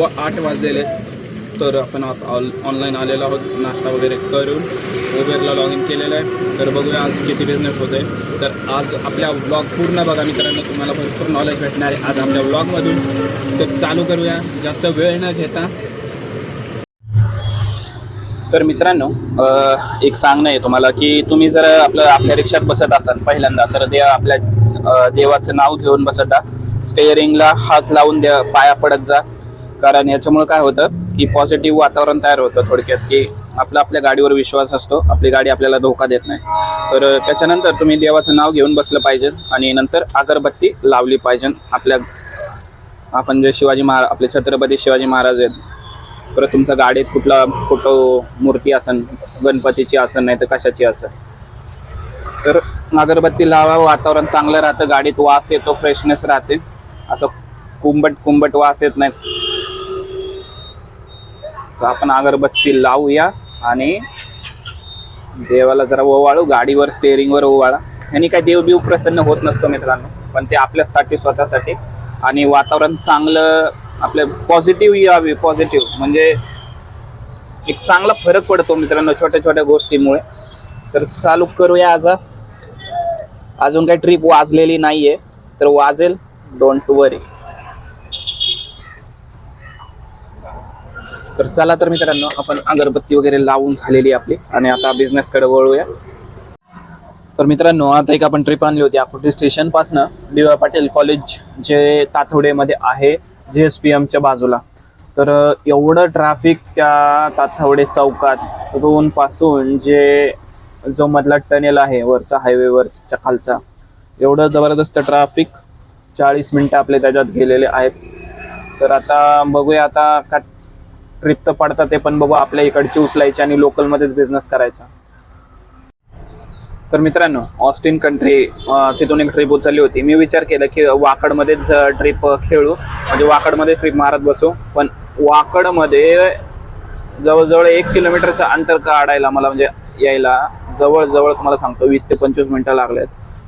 व आठ वाजलेले. तर आपण आता ऑल ऑनलाईन आलेलो आहोत. नाश्ता वगैरे करून उबेरला लॉग इन केलेलं आहे. तर बघूया आज किती बिझनेस होते तर आज आपल्या ब्लॉग पूर्ण बघा मित्रांनो. तुम्हाला भरपूर नॉलेज भेटणार आहे. आज आपल्या ब्लॉगमधून तर चालू करूया. जास्त वेळ न घेता. तर मित्रांनो एक सांगणं आहे तुम्हाला की तुम्ही जर आपलं आपल्या रिक्षात बसत असाल पहिल्यांदा तर देवा आपल्या देवाचं नाव घेऊन बसत जा. स्टेअरिंगला हात लावून द्या पाया पडत जा. कारण याच्यामुळे काय होतं की पॉझिटिव्ह वातावरण तयार होतं थोडक्यात की आपला आपल्या गाडीवर विश्वास असतो आपली गाडी आपल्याला धोका देत नाही. तर त्याच्यानंतर तुम्ही देवाचं नाव घेऊन बसलं पाहिजे आणि नंतर अगरबत्ती लावली पाहिजे आपल्या आपण जे शिवाजी महाराज आपले छत्रपती शिवाजी महाराज आहेत. परत तुमचं गाडीत कुठला फोटो मूर्ती असन गणपतीची असन नाही तर कशाची असन. तर अगरबत्ती लावा वातावरण चांगलं राहतं गाडीत वास येतो फ्रेशनेस राहते. असं कुंबट कुंबट वास येत नाही. तर आपण अगरबत्ती लावूया आणि देवाला जरा ओवाळू गाडीवर स्टेअरिंगवर ओवाळा. यांनी काय देव बिव प्रसन्न होत नसतो मित्रांनो पण ते आपल्यासाठी स्वतःसाठी. आणि वातावरण चांगलं आपलं पॉझिटिव्ह यावे पॉझिटिव्ह म्हणजे एक चांगला फरक पडतो मित्रांनो छोट्या छोट्या गोष्टीमुळे. तर चालू करूया आज. अजून काही ट्रिप वाजलेली नाहीये तर वाजेल. डोंट वरी तर चला तर मित्रांनो आपण अगरबत्ती वगैरे लावून झालेली आपली. आणि आता बिझनेस कडे वळूया. तर मित्रांनो आता एक आपण ट्रिप आणली होती आकुर्डी स्टेशन पासनं. वाय पाटील कॉलेज जे ताथवडेमध्ये आहे जे एस पी एमच्या बाजूला. तर एवढं ट्रॅफिक त्या ताथवडे चौकात रोनपासून जे जो मधला टनेल आहे वरचा हायवेवरच्या खालचा एवढं जबरदस्त ट्रॅफिक चाळीस मिनटं आपले त्याच्यात गेलेले आहेत. तर आता बघूया आता का ट्रिप तर पडतात ते पण बघू आपल्या इकडची उचलायची आणि लोकलमध्येच बिझनेस करायचा. तर मित्रांनो ऑस्टिन कंट्री तिथून एक ट्रिप उचलली होती. मी विचार केला की वाकडमध्येच ट्रिप खेळू. म्हणजे वाकडमध्ये ट्रिप मारत बसू. पण वाकडमध्ये जवळजवळ एक किलोमीटरचं अंतर काढायला मला म्हणजे यायला जवळजवळ तुम्हाला सांगतो वीस ते पंचवीस मिनटं लागलेत.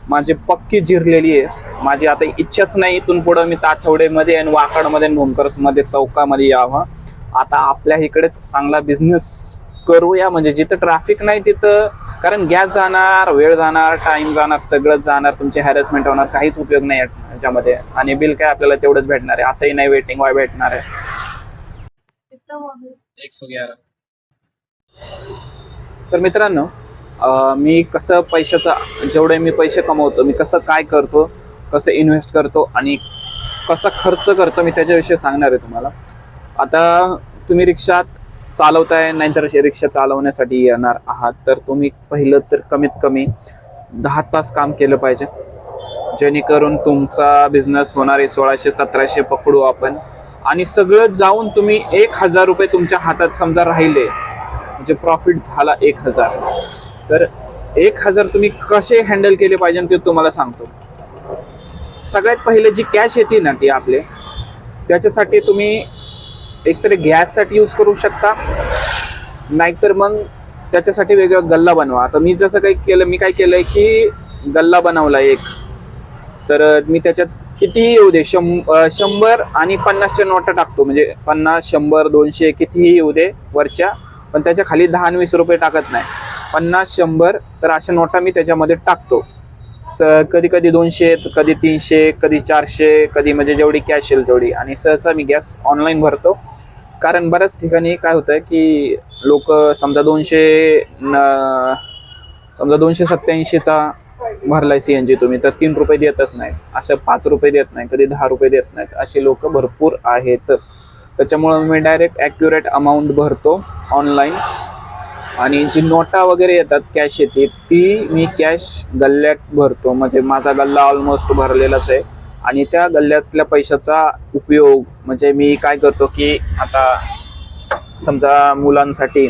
माझी पक्की जिरलेली आहे. माझी आता इच्छाच नाही इथून पुढं मी ताठवडेमध्ये आणि वाकडमध्ये आणि चौकामध्ये यावं. आता आपल्या इकडेच चांगला बिझनेस करूया. म्हणजे जिथं ट्रॅफिक नाही तिथं कारण गॅस जाणार वेळ जाणार टाइम जाणार सगळंच जाणार तुमचे हॅरेसमेंट होणार काहीच उपयोग नाही याच्यामध्ये. आणि बिल काय आपल्याला तेवढंच भेटणार आहे. असंही नाही वेटिंग वाय भेटणार आहे. तर मित्रांनो मी कसं पैशाचा जेवढे मी पैसे कमवतो मी कसं काय करतो कसं इन्व्हेस्ट करतो आणि कसा खर्च करतो मी त्याच्याविषयी सांगणार आहे तुम्हाला. आता तुम्ही रिक्षात चालवताय नाहीतर रिक्षा चालवण्यासाठी येणार आहात. तर तुम्ही पहिलं तर कमीत कमी दहा तास काम केलं पाहिजे. जेणेकरून तुमचा बिझनेस होणार आहे सोळाशे सतराशे पकडू आपण. आणि सगळं जाऊन तुम्ही एक हजार रुपये तुमच्या हातात समजा राहिले म्हणजे प्रॉफिट झाला एक हजार. तर एक हजार तुम्ही कसे हँडल केले पाहिजे ते तुम्हाला सांगतो. सगळ्यात पहिले जी कॅश येते ना ती आपले त्याच्यासाठी तुम्ही एकतर गॅससाठी यूज करू शकता. नाहीतर मग त्याच्यासाठी वेगळा गल्ला बनवा. आता मी जसं काही केलं मी काय केलंय की गल्ला बनवला एक. तर मी त्याच्यात कितीही येऊ दे शं शंभर आणि पन्नासच्या नोटा टाकतो. म्हणजे पन्नास शंभर दोनशे कितीही येऊ दे वरच्या पण त्याच्याखाली दहा वीस रुपये टाकत नाही. पन्नास शंभर तर अशा नोटा मी त्याच्यामध्ये टाकतो. स कधी कधी दोनशे कधी तीनशे कधी चारशे कधी म्हणजे जेवढी कॅश येईल तेवढी. आणि सहसा मी गॅस ऑनलाईन भरतो. कारण बऱ्याच ठिकाणी काय होतं की लोक समजा दोनशे न समजा दोनशे सत्याऐंशीचा भरलाय सी एन जी तुम्ही तर तीन रुपये देतच नाही असं पाच रुपये देत नाही कधी दहा रुपये देत नाहीत. असे लोक भरपूर आहेत. त्याच्यामुळं मी डायरेक्ट ॲक्युरेट अमाऊंट भरतो ऑनलाईन आणि जी नोटा वगैरे येतात कॅश येते ती मी कॅश गल्ल्यात भरतो. म्हणजे माझा गल्ला ऑलमोस्ट भरलेलाच आहे. आणि त्या गल्ल्यातल्या पैशाचा उपयोग म्हणजे मी काय करतो की आता समजा मुलांसाठी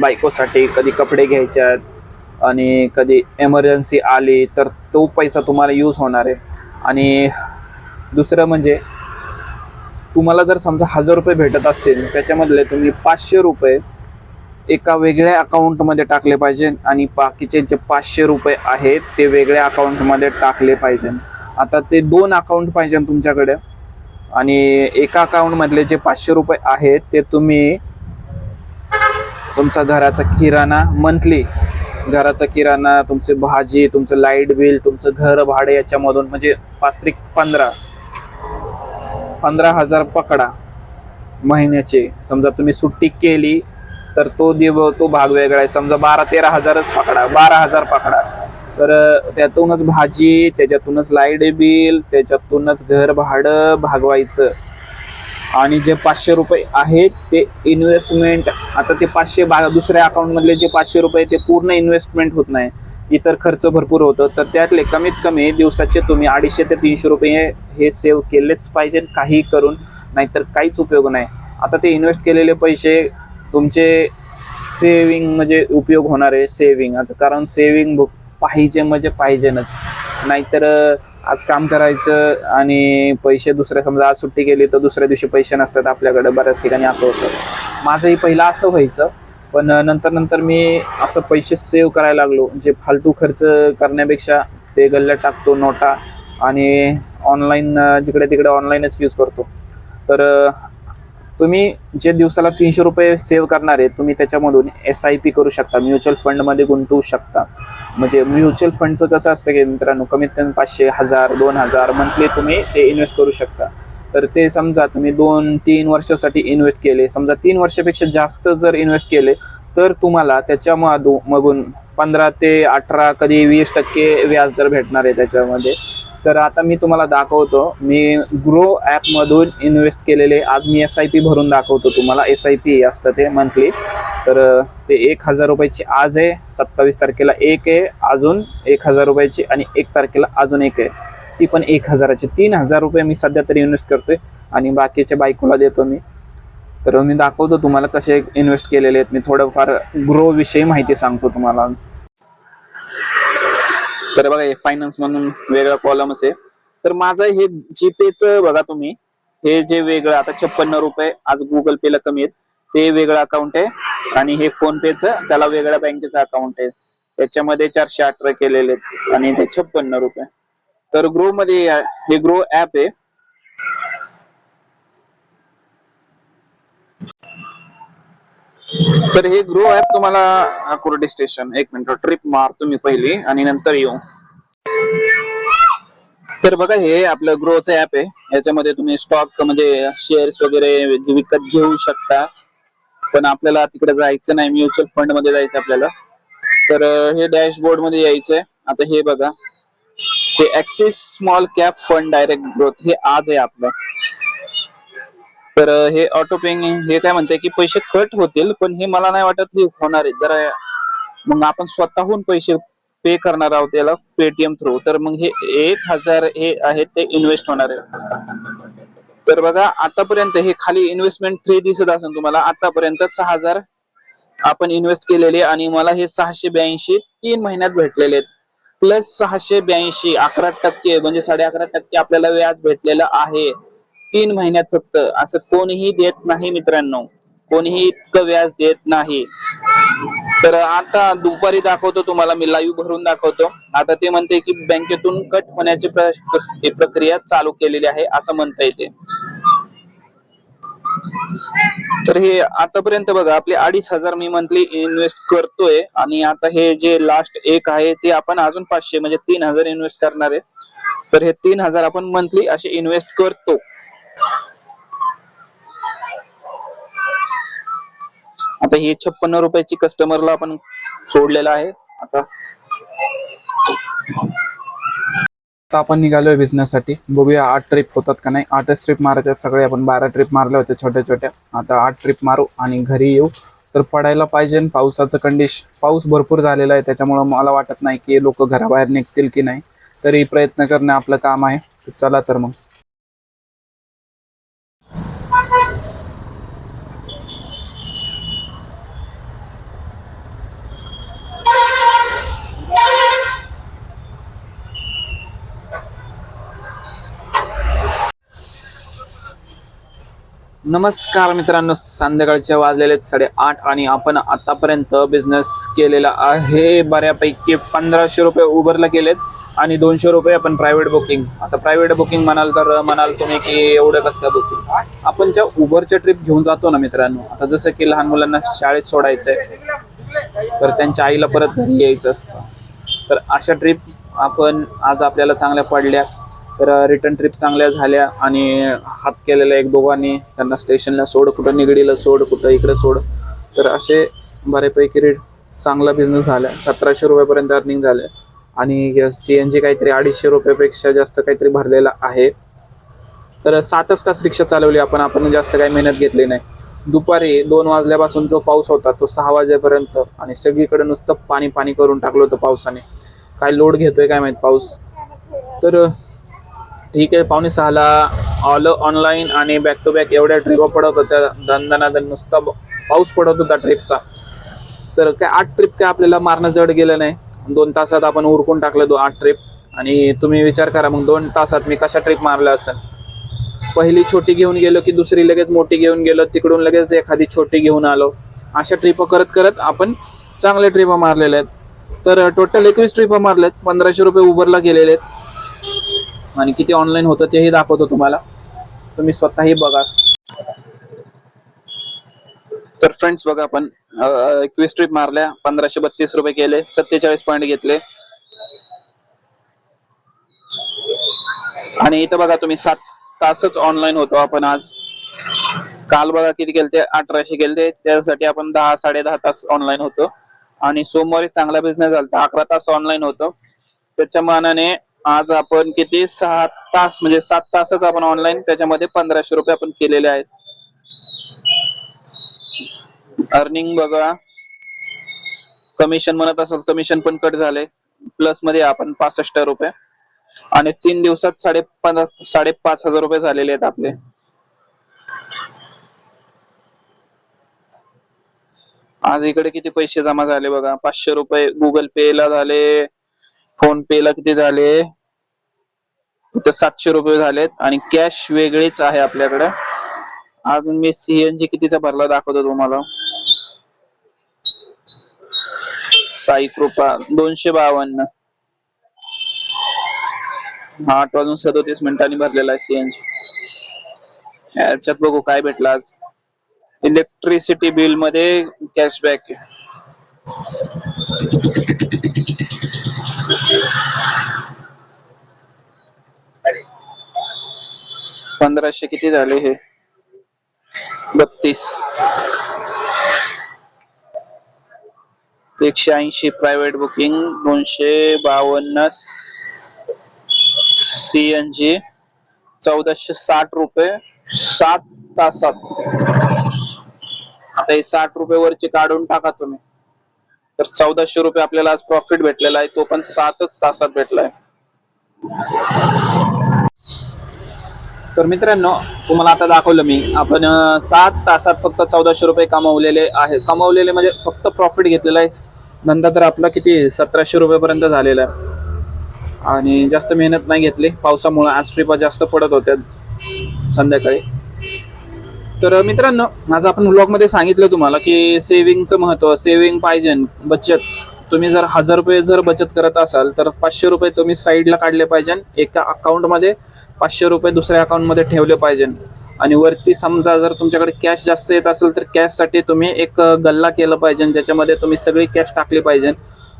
बायकोसाठी कधी कपडे घ्यायचे आहेत आणि कधी एमर्जन्सी आली तर तो पैसा तुम्हाला यूज होणार आहे. आणि दुसरं म्हणजे तुम्हाला जर समजा हजार रुपये भेटत असतील त्याच्यामधले तुम्ही पाचशे रुपये एका वेगळ्या अकाउंटमध्ये टाकले पाहिजे आणि बाकीचे जे पाचशे रुपये आहेत ते वेगळ्या अकाउंटमध्ये टाकले पाहिजे. आता ते दोन अकाउंट पाहिजे तुमच्याकडे. आणि एका अकाउंटमधले जे पाचशे रुपये आहेत ते तुम्ही तुमचा घराचा किराणा मंथली घराचा किराणा तुमचे भाजी तुमचं लाइट बिल तुमचं घर भाडे याच्यामधून म्हणजे पाच त्रिक पंधरा पंधरा हजार पकडा महिन्याचे. समजा तुम्ही सुट्टी केली तर तो दिव तो भाग वेगळा आहे. समजा बारा तेरा हजारच पकडा बारा हजार पकडा. तर त्यातूनच भाजी त्याच्यातूनच लाइट बिल त्याच्यातूनच घर भाडं भागवायचं. आणि जे पाचशे रुपये आहेत ते इन्व्हेस्टमेंट आता ते पाचशे बा दुसऱ्या अकाउंटमधले जे पाचशे रुपये ते पूर्ण इन्व्हेस्टमेंट होत नाही. इतर खर्च भरपूर होतं. तर त्यातले कमीत कमी दिवसाचे तुम्ही अडीचशे ते तीनशे रुपये हे सेव्ह केलेच पाहिजे काही करून. नाहीतर काहीच उपयोग नाही. आता ते इन्व्हेस्ट केलेले पैसे तुमचे सेविंग म्हणजे उपयोग होणार आहे सेविंग आता कारण सेविंग पाहिजे म्हणजे पाहिजेनच. नाहीतर आज काम करायचं आणि पैसे दुसऱ्या समजा आज सुट्टी गेली तर दुसऱ्या दिवशी पैसे नसतात आपल्याकडे. बऱ्याच ठिकाणी असं होतं. माझंही पहिलं असं व्हायचं. पण नंतर नंतर मी असं पैसे सेव्ह करायला लागलो. जे फालतू खर्च करण्यापेक्षा ते गल्ल्यात टाकतो नोटा. आणि ऑनलाईन जिकडे तिकडे ऑनलाईनच यूज करतो. तर तुम्ही जे दिवसाला तीनशे रुपये सेव्ह करणार आहे तुम्ही त्याच्यामधून एस आय पी करू शकता म्युच्युअल फंडमध्ये गुंतवू शकता. म्हणजे म्युच्युअल फंडचं कसं असतं की मित्रांनो कमीत कमी पाचशे हजार दोन हजार मंथली तुम्ही ते इन्व्हेस्ट करू शकता. तर ते समजा तुम्ही दोन तीन वर्षासाठी इन्व्हेस्ट केले समजा तीन वर्षापेक्षा जास्त जर इन्व्हेस्ट केले तर तुम्हाला त्याच्या मधून मगून पंधरा ते अठरा कधी वीस टक्के व्याज दर भेटणार आहे त्याच्यामध्ये. तर आता मी तुम्हाला दाखवतो. मी ग्रो ॲपमधून इन्व्हेस्ट केलेले आज मी एस आय पी भरून दाखवतो तुम्हाला. एस आय पी असतं ते मंथली तर ते एक हजार रुपयाची आज आहे सत्तावीस तारखेला एक आहे अजून एक हजार रुपयाची आणि एक तारखेला अजून एक आहे. ती पण एक हजाराची. तीन हजार रुपये मी सध्या तरी इन्व्हेस्ट करतोय आणि बाकीच्या बायकोला देतो मी. तर मी दाखवतो तुम्हाला कसे इन्व्हेस्ट केलेले आहेत. मी थोडंफार ग्रो विषयी माहिती सांगतो तुम्हाला आज. तर बघा हे फायनान्स म्हणून वेगळा कॉलमच आहे. तर माझं हे जीपेचं बघा तुम्ही. हे जे वेगळं आता छप्पन्न रुपये आज गुगल पे ला कमी आहेत. ते वेगळं अकाउंट आहे. आणि हे फोन पेच त्याला वेगळ्या बँकेचं अकाउंट आहे. त्याच्यामध्ये चारशे अठरा केलेले आहेत. आणि ते छप्पन्न रुपये. तर ग्रो मध्ये हे ग्रो ऍप आहे. तर हे ग्रो ऍप तुम्हाला कुर्डी स्टेशन. एक मिनिट ट्रिप मारतो मी पहिली आणि नंतर येऊ. तर बघा हे आपलं ग्रोच ऍप आहे. याच्यामध्ये तुम्ही स्टॉक म्हणजे शेअर्स वगैरे विकत घेऊ शकता. पण आपल्याला तिकडे जायचं नाही म्युच्युअल फंडमध्ये जायचं आपल्याला. तर हे डॅशबोर्डमध्ये यायचंय. आता हे बघा. हे Axis small cap fund direct growth हे आज आहे आपलं. तर हे ऑटो पेइंग हे काय म्हणते की पैसे कट होतील पण हे मला नाही वाटत हे होणार आहे. जरा मग आपण स्वतःहून पैसे पे करणार आहोत त्याला पेटीएम थ्रू तर मग हे एक हजार हे आहेत ते इन्व्हेस्ट होणार आहे. तर बघा आतापर्यंत हे खाली इन्व्हेस्टमेंट थ्री दिसत असेल तुम्हाला. आतापर्यंत सहा हजार आपण इन्व्हेस्ट केलेले आणि मला हे सहाशे ब्याऐंशी तीन महिन्यात भेटलेले आहेत. प्लस सहाशे ब्याऐंशी अकरा टक्के म्हणजे साडे अकरा टक्के आपल्याला व्याज भेटलेलं आहे. तीन महिन्यात फक्त. असं कोणीही देत नाही मित्रांनो. कोणीही इतकं व्याज देत नाही. तर आता दुपारी दाखवतो तुम्हाला मी लाईव्ह भरून दाखवतो. आता ते म्हणते की बँकेतून कट होण्याची प्रक्रिया चालू केलेली आहे असं म्हणता येते. तर हे आतापर्यंत बघा आपले अडीच हजार मी मंथली इन्व्हेस्ट करतोय. आणि आता हे जे लास्ट एक आहे ते आपण अजून पाचशे म्हणजे तीन हजार इन्व्हेस्ट करणार आहे. तर हे तीन हजार आपण मंथली असे इन्व्हेस्ट करतो. आता हे छप्पन्न रुपयाची कस्टमरला आपण सोडलेला आहे. आता आता आपण निघालोय बिझनेस साठी बघूया आठ ट्रिप होतात का नाही. आठच ट्रिप मारायच्यात सगळे. आपण बारा ट्रिप मारल्या होत्या छोट्या छोट्या. आता आठ ट्रिप मारू आणि घरी येऊ. तर पडायला पाहिजे पावसाचं कंडिशन पाऊस भरपूर झालेला आहे. त्याच्यामुळं मला वाटत नाही की लोक घराबाहेर निघतील की नाही. तरी प्रयत्न करणं आपलं काम आहे. चला तर मग. नमस्कार मित्रांनो संध्याकाळचे वाजलेले आहेत साडेआठ आणि आपण आतापर्यंत बिझनेस केलेला आहे. बऱ्यापैकी पंधराशे रुपये उबरला केलेत आणि दोनशे रुपये आपण प्रायव्हेट बुकिंग आता प्रायव्हेट बुकिंग म्हणाल तर म्हणाल तुम्ही की एवढं कसं काय बुकिंग आपण ज्या उबरच्या ट्रिप घेऊन जातो ना मित्रांनो आता जसं की लहान मुलांना शाळेत सोडायचं आहे तर त्यांच्या आईला परत घरी यायचं असतं. तर अशा ट्रिप आपण आज आपल्याला चांगल्या पडल्या. तर रिटर्न ट्रिप चांगल्या झाल्या आणि हात केलेल्या एक दोघांनी त्यांना स्टेशनला सोड कुठं निगडीला सोड कुठं इकडे सोड. तर असे बऱ्यापैकी रेट चांगला बिझनेस झाला. सतराशे रुपयापर्यंत अर्निंग झाले. आणि सी एन जी काहीतरी अडीचशे रुपयापेक्षा जास्त काहीतरी भरलेला आहे. तर सातच तास रिक्षा चालवली आपण. आपण जास्त काही मेहनत घेतली नाही. दुपारी दोन वाजल्यापासून जो पाऊस होता तो सहा वाजेपर्यंत आणि सगळीकडे नुसतं पाणी पाणी करून टाकलं होतं पावसाने. काय लोड घेतोय काय माहीत पाऊस. तर ठीक आहे पावणे सहाला ऑल ऑनलाईन आणि बॅक टू बॅक एवढ्या ट्रिपा पडत होत्या. दणदणादण नुसता पाऊस पडत होता ट्रिपचा तर काय आठ ट्रिप काय आपल्याला मारणं जड गेलं नाही. दोन तासात आपण उरकून टाकलं दो आठ ट्रिप आणि तुम्ही विचार करा मग दोन तासात मी कशा ट्रिप मारल्या असेल? पहिली छोटी घेऊन गेलो की दुसरी लगेच मोठी घेऊन गेलो तिकडून लगेच एखादी छोटी घेऊन आलो. अशा ट्रिप करत करत आपण चांगल्या ट्रिपा मारलेल्या आहेत. तर टोटल एकवीस ट्रिपा मारल्यात पंधराशे रुपये उबरला गेलेले आहेत. आणि किती ऑनलाईन होतं तेही दाखवतो तुम्हाला. तुम्ही स्वतःही बघा. तर फ्रेंड्स बघा आपण एकवीस ट्रिप मारल्या पंधराशे बत्तीस रुपये केले सत्तेचाळीस पॉईंट घेतले. आणि इथं बघा तुम्ही सात तासच ऑनलाईन होतो आपण आज. काल बघा किती गेलते अठराशे गेलते त्यासाठी आपण दहा साडे दहा तास ऑनलाईन होतो. आणि सोमवारी चांगला बिझनेस झाला अकरा तास ऑनलाईन होतो. त्याच्या मानाने आज आपण किती? सहा तास म्हणजे सात तासच आपण ऑनलाईन त्याच्यामध्ये पंधराशे रुपये आपण केलेले आहेत. अर्निंग बघा. कमिशन म्हणत असेल कमिशन पण कट झाले. प्लसमध्ये आपण पासष्ट रुपये. आणि तीन दिवसात साडे साडेपाच हजार रुपये झालेले आहेत आपले. आज इकडे किती पैसे जमा झाले बघा? पाचशे रुपये गुगल पे ला झाले. फोन पे ला किती झाले? इथं सातशे रुपये झालेत आणि कॅश वेगळीच आहे आपल्याकडे. अजून मी सीएनजी कितीचा भरला दाखवतो तुम्हाला. साई कृपा दोनशे बावन्न. हा आठ वाजून सदोतीस मिनिटांनी भरलेला आहे सीएनजी याच्यात बघू काय भेटला आज. इलेक्ट्रिसिटी बिलमध्ये कॅशबॅक पंधराशे किती झाले हे? बत्तीस. एकशे ऐंशी प्रायव्हेट बुकिंग दोनशे बावन्न सीएनजी चौदाशे साठ रुपये सात तासात. आता हे साठ रुपये वरचे काढून टाका तुम्ही. तर चौदाशे रुपये आपल्याला आज प्रॉफिट भेटलेला आहे तो पण सातच तासात भेटलाय. तर मित्रांनो तुम्हाला आता दाखवलं मी. आपण सात तासात फक्त चौदाशे रुपये कमावलेले आहे. कमावलेले म्हणजे फक्त प्रॉफिट घेतलेला आहे. धंदा तर आपला किती सतराशे रुपयेपर्यंत झालेला आहे. आणि जास्त मेहनत नाही घेतली. पावसामुळं आज ट्रिपा जास्त पडत होत्या संध्याकाळी. तर मित्रांनो आज आपण ब्लॉगमध्ये सांगितलं तुम्हाला की सेव्हिंगचं महत्त्व सेव्हिंग पाहिजे बचत. तुम्ही जर हजार रुपये जर बचत करत असाल तर पाचशे रुपये तुम्ही साईडला काढले पाहिजे एका अकाउंटमध्ये पाचशे रुपये दुसऱ्या अकाउंटमध्ये ठेवले पाहिजे. आणि वरती समजा जर तुमच्याकडे कॅश जास्त येत असेल तर कॅशसाठी तुम्ही एक गल्ला केलं पाहिजे ज्याच्यामध्ये तुम्ही सगळी कॅश टाकली पाहिजे.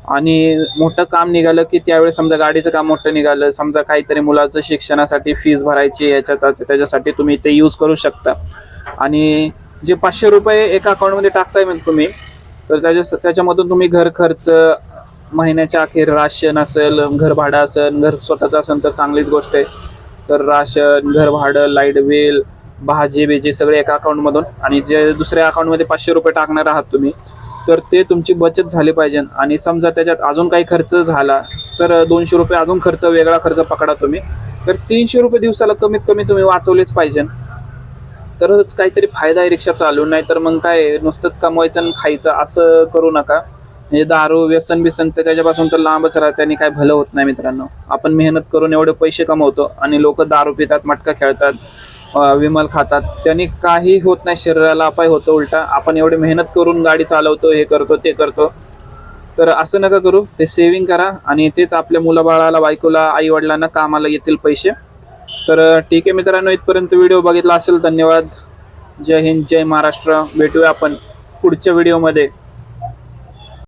आणि मोठं काम निघालं की त्यावेळेस समजा गाडीचं काम मोठं निघालं समजा काहीतरी मुलाचं शिक्षणासाठी फीज भरायची याच्यात त्याच्यासाठी तुम्ही ते यूज करू शकता. आणि जे पाचशे रुपये एका अकाउंटमध्ये टाकताय म्हणजे तुम्ही तर त्याच्या त्याच्यामधून तुम्ही घर खर्च महिन्याच्या अखेर राशन असेल घर भाडं असेल घर स्वतःचं असेल तर चांगलीच गोष्ट आहे. तर राशन घर भाडं लाइट बिल भाजी बिजी सगळे एका अकाउंटमधून आणि जे दुसऱ्या अकाउंटमध्ये पाचशे रुपये टाकणार आहात तुम्ही तर ते तुमची बचत झाली पाहिजे. आणि समजा त्याच्यात अजून काही खर्च झाला तर दोनशे रुपये अजून खर्च वेगळा खर्च पकडा तुम्ही. तर तीनशे रुपये दिवसाला कमीत कमी तुम्ही वाचवलेच पाहिजे. तरच काहीतरी फायदा आहे रिक्षा चालू नाही तर मग काय नुसतंच कमवायचं आणि खायचं असं करू नका. म्हणजे दारू व्यसन बिसन तर त्याच्यापासून तर लांबच राहते आणि काय भलं होत नाही मित्रांनो. आपण मेहनत करून एवढे पैसे कमवतो आणि लोक दारू पितात मटका खेळतात विमल खातात. त्यांनी काही होत नाही शरीराला अपाय होतो उलटा. आपण एवढी मेहनत करून गाडी चालवतो हे करतो ते करतो. तर असं नका करू ते सेव्हिंग करा आणि तेच आपल्या मुलाबाळाला बायकोला आई वडिलांना कामाला येतील पैसे. तर ठीक आहे मित्रांनो इथपर्यंत व्हिडिओ बघितला असेल धन्यवाद. जय हिंद जय महाराष्ट्र. भेटूया आपण पुढच्या व्हिडिओमध्ये.